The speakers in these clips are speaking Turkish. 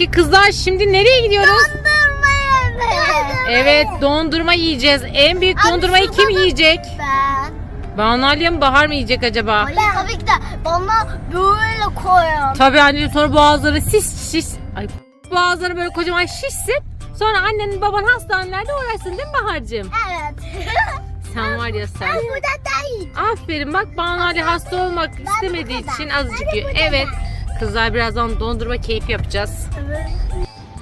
Peki kızlar şimdi nereye gidiyoruz? Dondurma yemeği. Evet dondurma yiyeceğiz. En büyük Anne, dondurmayı şurada kim da- yiyecek? Ben. Banu Aliye mi Bahar mı yiyecek acaba? Hayır tabii ki de bana böyle koyun. Tabii anneciğim sonra boğazları şiş şiş. Ay boğazları böyle kocaman şişsin. Sonra annenin baban hastanelerde uğraşsın değil mi Bahar'cığım? Evet. Sen var ya sen. Burada değil. Aferin bak Banu Ali hasta olmak istemediği için azıcık yiyor. Evet. Kızlar birazdan dondurma keyfi yapacağız.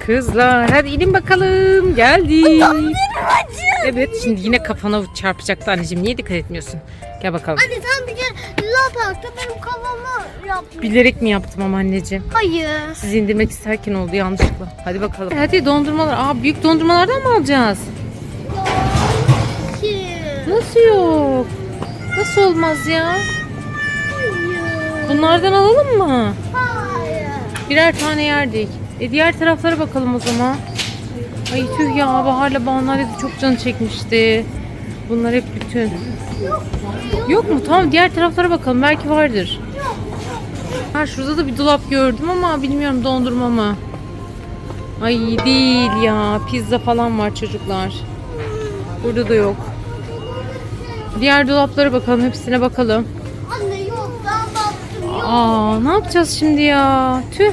Kızlar hadi inin bakalım. Geldik. Evet şimdi yine kafana çarpacaktı anneciğim. Niye dikkat etmiyorsun? Gel bakalım. Anne sen bir kere Luna Park'ta benim kafamı yaptın. Bilerek mi yaptım ama anneciğim? Hayır. Sizi indirmek isterken oldu yanlışlıkla. Hadi bakalım. Hadi dondurmalar. Aa büyük dondurmalardan mı alacağız? Nasıl yok? Nasıl olmaz ya? Bunlardan alalım mı? Hayır. Birer tane yerdik. E diğer taraflara bakalım o zaman. Ay tüh ya Bahar'la de çok canı çekmişti. Bunlar hep bütün. Yok mu? Tamam diğer taraflara bakalım. Belki vardır. Ha şurada da bir dolap gördüm ama bilmiyorum dondurma mı? Ay değil ya. Pizza falan var çocuklar. Burada da yok. Diğer dolaplara bakalım. Hepsine bakalım. Aa ne yapacağız şimdi ya? Tüh.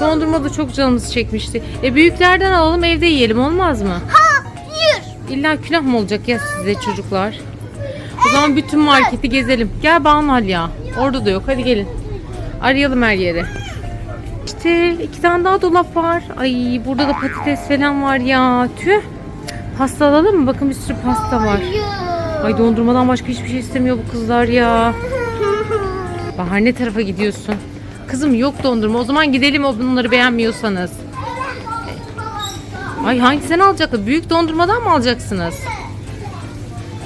Dondurma da çok canımız çekmişti. E büyüklerden alalım evde yiyelim olmaz mı? Hayır. İlla günah mı olacak ya size çocuklar? O zaman bütün marketi gezelim. Gel Banu al ya. Orada da yok. Hadi gelin. Arayalım her yeri. İşte iki tane daha dolap var. Ay burada da patates falan var ya. Tüh. Pasta alalım mı? Bakın bir sürü pasta var. Ay dondurmadan başka hiçbir şey istemiyor bu kızlar ya. Bahar ne tarafa gidiyorsun? Kızım yok dondurma. O zaman gidelim o bunları beğenmiyorsanız. Ay hangisini alacaklar? Büyük dondurmadan mı alacaksınız?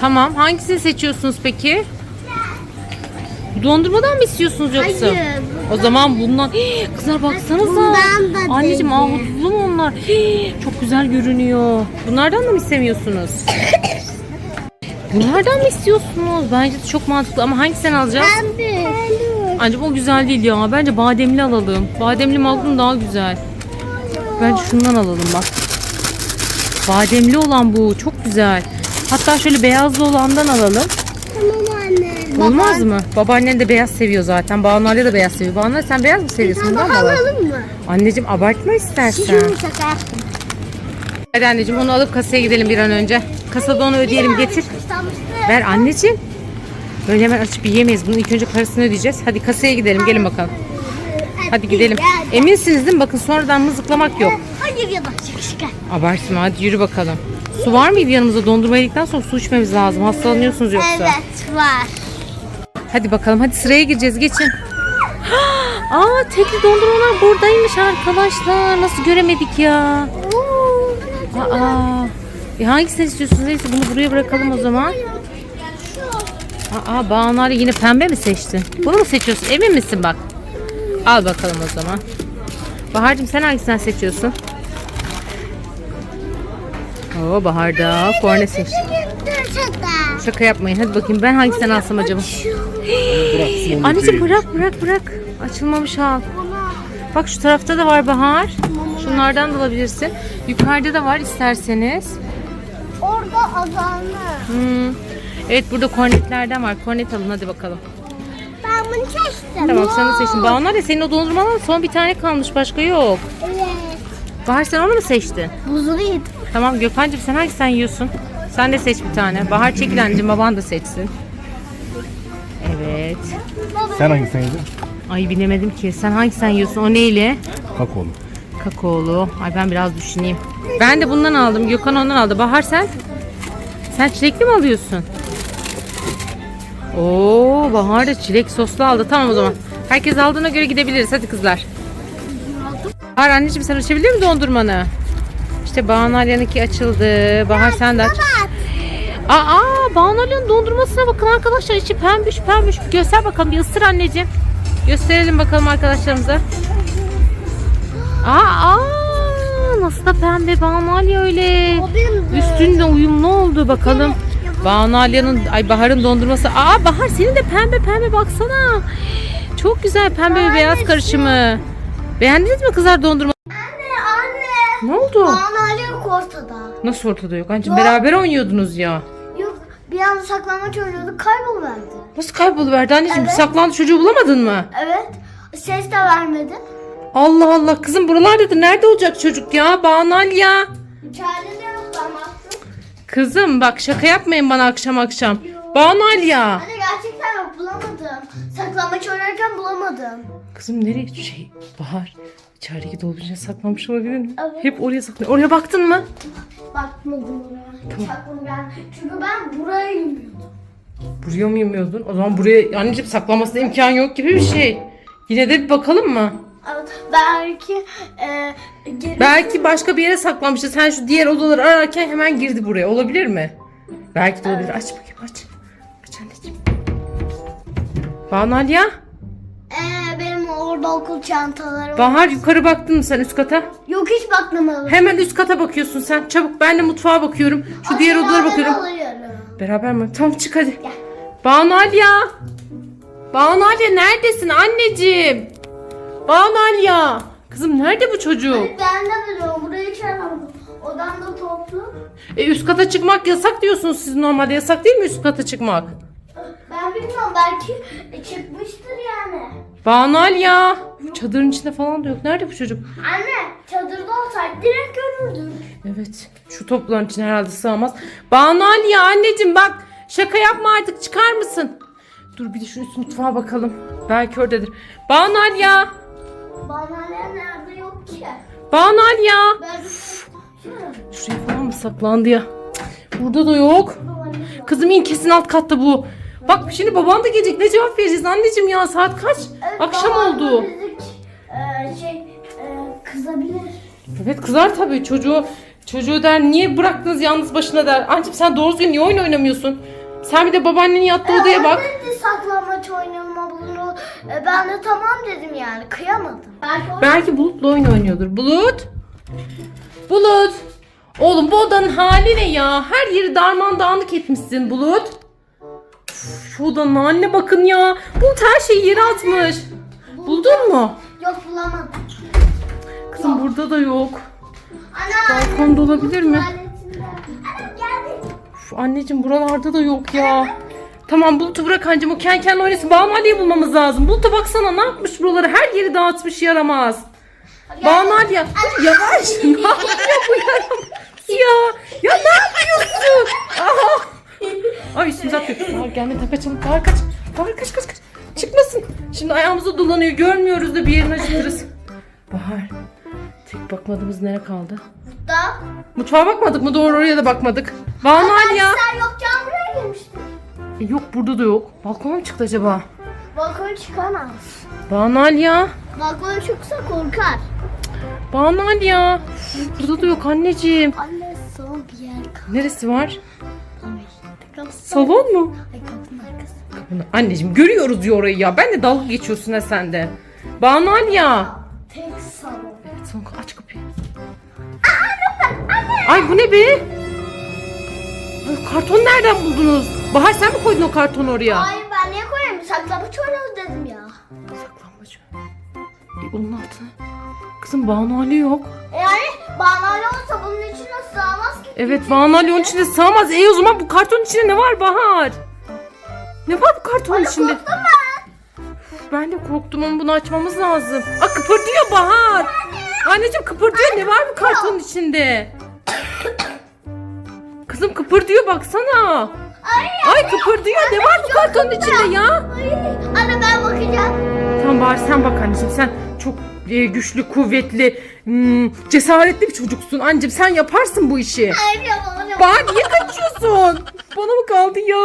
Tamam. Hangisini seçiyorsunuz peki? Dondurmadan mı istiyorsunuz yoksa? Hayır. O zaman bundan... Hii, kızlar baksanıza. Bundan da Anneciğim ahudutlu mu onlar? Hii, çok güzel görünüyor. Bunlardan da mı istemiyorsunuz? Bunlardan mı istiyorsunuz? Bence de çok mantıklı ama hangisini alacağız? De. Ancak o güzel değil ya. Bence bademli alalım. Bademli magnum daha güzel. Bence şundan alalım bak. Bademli olan bu. Çok güzel. Hatta şöyle beyazlı olandan alalım. Tamam anne. Olmaz mı? Babaannen de beyaz seviyor zaten. Banu Ali de beyaz seviyor. Banu sen beyaz mı seviyorsun? Bundan mı alalım? alalım mı? Anneciğim abartma istersen. Şaka yaptım. Hadi anneciğim onu alıp kasaya gidelim bir an önce. Kasada onu ödeyelim getir. Ver anneciğim. Böyle hemen açıp yiyemeyiz. Bunu ilk önce parasını ödeyeceğiz. Hadi kasaya gidelim. Gelin bakalım. Hadi gidelim. Eminsiniz değil mi? Bakın sonradan mızıklamak yok. Hayır ya da şaka şaka. Abartma hadi yürü bakalım. Su var mıydı yanımızda? Dondurma yedikten sonra su içmemiz lazım. Hastalanıyorsunuz yoksa. Evet var. Hadi bakalım hadi sıraya gireceğiz geçin. Aa tekli dondurmalar buradaymış arkadaşlar. Nasıl göremedik ya? Aa. E hangisini istiyorsunuz? Neyse bunu buraya bırakalım o zaman. Aa Banu Ali yine pembe mi seçtin? Bunu mu seçiyorsun? Emin misin bak? Al bakalım o zaman. Bahar'cığım sen hangisinden seçiyorsun? Oo Bahar da korne seçti. Şaka yapmayın. Hadi bakayım ben hangisinden alsam acaba? Anneciğim bırak bırak bırak. Açılmamış al. Bak şu tarafta da var Bahar. Şunlardan da alabilirsin. Yukarıda da var isterseniz. Orada azanlı. Hmm. Evet burada kornetlerden var. Kornet alın hadi bakalım. Ben bunu seçtim. Tamam sana seçtim. Bahar ya senin o dondurmadan son bir tane kalmış. Başka yok. Evet. Bahar sen onu mu seçtin? Buzlu yedim. Tamam Gökhan'cığım sen hangisinden yiyorsun? Sen de seç bir tane. Bahar çekil anneciğim baban da seçsin. Evet. Sen hangisini yedin? Ay bilemedim ki. Sen hangisinden yiyorsun? O neyle? Kakaolu. Kakaolu. Ay ben biraz düşüneyim. Ben de bundan aldım. Gökhan ondan aldı. Bahar sen? Sen çilekli mi alıyorsun? Oo, Bahar da çilek soslu aldı. Tamam o zaman. Herkes aldığına göre gidebiliriz. Hadi kızlar. Bahar anneciğim sen açabilir misin dondurmanı? İşte Banu Alya'nınki açıldı. Bahar sen de aç. Aa, Banu Alya'nın dondurmasına bakın arkadaşlar. içi pembüş. Bir göster bakalım. Bir ısır anneciğim. Gösterelim bakalım arkadaşlarımıza. Aa, aa nasıl da pembe Banu Alya öyle. Üstünde uyumlu oldu bakalım. Banu Alya'nın ay Bahar'ın dondurması. Aa Bahar senin de pembe pembe baksana. Çok güzel pembe ve beyaz karışımı. Beğendiniz mi kızlar dondurma? Ne oldu? Bana Ali yok ortada. Nasıl ortada yok? Anneciğim beraber oynuyordunuz ya. Yok bir anda saklanmaç oynuyorduk kayboluverdi. Nasıl kayboluverdi anneciğim? Evet. Saklandı çocuğu bulamadın mı? Evet. Ses de vermedi. Allah Allah kızım buralardadır. Nerede olacak çocuk ya? Banal ya. İçeride de yok ben baktım. Kızım bak şaka yapmayın bana akşam akşam. Banal ya. Anne gerçekten yok bulamadım. Saklanmaç oynarken bulamadım. Kızım nereye şey Bahar içerideki dolabın içine saklanmış olabilir mi? Evet. Hep oraya saklanıyor. Oraya baktın mı? Bakmadım oraya. Hiç aklıma gelmedi. Çünkü ben buraya inmiyordum. Buraya mı yemiyordun? O zaman buraya anneciğim saklanmasına imkan yok gibi bir şey. Yine de bir bakalım mı? Evet, belki e. Belki başka bir yere saklanmıştı. Sen şu diğer odaları ararken hemen girdi buraya. Olabilir mi? Belki de olabilir. Aç bakayım aç. Aç anneciğim. Banal orada okul çantalarım. Bahar yukarı baktın mı sen üst kata? Yok hiç bakmadım. Hemen üst kata bakıyorsun sen. Çabuk ben de mutfağa bakıyorum. Şu diğer odalara bakıyorum. Beraber mi? Tamam çık hadi. Gel. Banu Alya. Banu Alya neredesin anneciğim? Banu Alya. Kızım nerede bu çocuk? Ben de biliyorum. Burayı hiç aramadım. Odamda toplu. E üst kata çıkmak yasak diyorsunuz siz normalde. Yasak değil mi üst kata çıkmak? Ben bilmiyorum. Belki çıkmıştır yani. Banu Alya. Çadırın içinde falan da yok. Nerede bu çocuk? Anne çadırda olsaydı direkt görürdük. Evet. Şu topların içine herhalde sığamaz. Banu Alya anneciğim bak. Şaka yapma artık çıkar mısın? Dur bir de şu üst mutfağa bakalım. Belki oradadır. Banu Alya. Bana nerede yok ki? Banu Alya. Ben Şuraya falan mı saklandı ya? Burada da yok. Kızım in kesin alt katta bu. Bak şimdi baban da gelecek. Ne cevap vereceğiz anneciğim ya? Saat kaç? Akşam oldu. Müzik, e, şey e, kızabilir. Evet kızar tabii çocuğu. Çocuğu der niye bıraktınız yalnız başına der. Anneciğim sen doğru düzgün niye oyun oynamıyorsun? Sen bir de babaannenin yattığı odaya bak. O dedi saklambaç oynayalım bunu. E, ben de tamam dedim yani. Kıyamadım. Belki o Belki Bulut'la oyun oynuyordur. Bulut. Bulut. Oğlum bu odanın hali ne ya? Her yeri darman dağınık etmişsin Bulut. Şu odanın haline bakın ya. Bulut her şeyi yere atmış. Buldun mu? yok bulamadım. Kızım burada da yok. Ana. Balkonda olabilir mi? Anne. Üf, anneciğim buralarda da yok ya. Tamam Bulut'u bırak anneciğim o kendi kendine oynasın. Banu Ali'yi bulmamız lazım. Bulut'a baksana ne yapmış buraları. Her yeri dağıtmış yaramaz. Banu Ali ya. Yavaş. ne yapıyor bu yaramaz ya? Ya ne yapıyorsun? Aha. Ay üstümüze atıyor. Bahar gelmeden kaçalım. Bahar kaç. Bahar kaç kaç kaç. Çıkmasın. Şimdi ayağımıza dolanıyor. Görmüyoruz da bir yerini acıtırız. Bahar. Tek bakmadığımız nere kaldı? Da. Mutfağa bakmadık mı? Doğru oraya da bakmadık. Banu Ali ya. Sen yokken buraya girmiştin. E, yok burada da yok. Balkona mı çıktı acaba? Balkona çıkamaz. Banu Ali ya. Balkona çıksa korkar. Banu Ali ya. Burada da yok anneciğim. Anne son bir yer kaldı. Neresi var? Kapı- Salon mu? Ay kapının arkası. Anneciğim görüyoruz ya orayı ya. Ben de dalga geçiyorsun ha sen de. Banu Ali ya. Tek salon. Evet son aç kapıyı. Ay bu ne be? Ay, karton nereden buldunuz? Bahar sen mi koydun o kartonu oraya? Hayır ben niye koyayım? Saklambaç oynarız dedim ya. Saklambaç. E, onun altına. Kızım Banu Ali yok. Bağlarlı olsa bunun içine sığamaz ki. Evet onun içine sığamaz. E o zaman bu kartonun içinde ne var Bahar? Ne var bu kartonun içinde? Korktum ben. Ben de korktum ama bunu açmamız lazım. Aa kıpırdıyor Bahar. Anneciğim kıpırdıyor. Ne var bu kartonun içinde? Kızım kıpırdıyor baksana. Ay, Ay kıpırdıyor. Ne var bu kartonun içinde ya? ay. Anne ben bakacağım. Tamam Bahar sen bak anneciğim. Sen çok e, güçlü, kuvvetli, hmm, cesaretli bir çocuksun. Anneciğim sen yaparsın bu işi. Hayır yapamam. Bahar niye kaçıyorsun? Bana mı kaldı ya?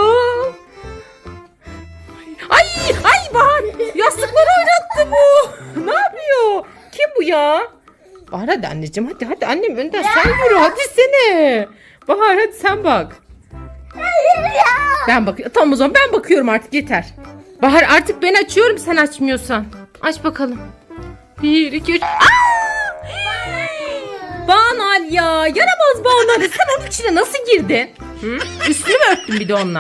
Ay ay Bahar yastıkları oynattı bu. Ne yapıyor? Kim bu ya? Bahar hadi anneciğim hadi hadi annem önden sen yürü hadi sene. Bahar hadi sen bak. Hayır ya. Ben bak tamam o zaman ben bakıyorum artık yeter. Bahar artık ben açıyorum sen açmıyorsan. Aç bakalım. Bir iki üç. Aa! Banal ya yaramaz Banal sen onun içine nasıl girdin? Hı? Üstünü mü örttün bir de onunla?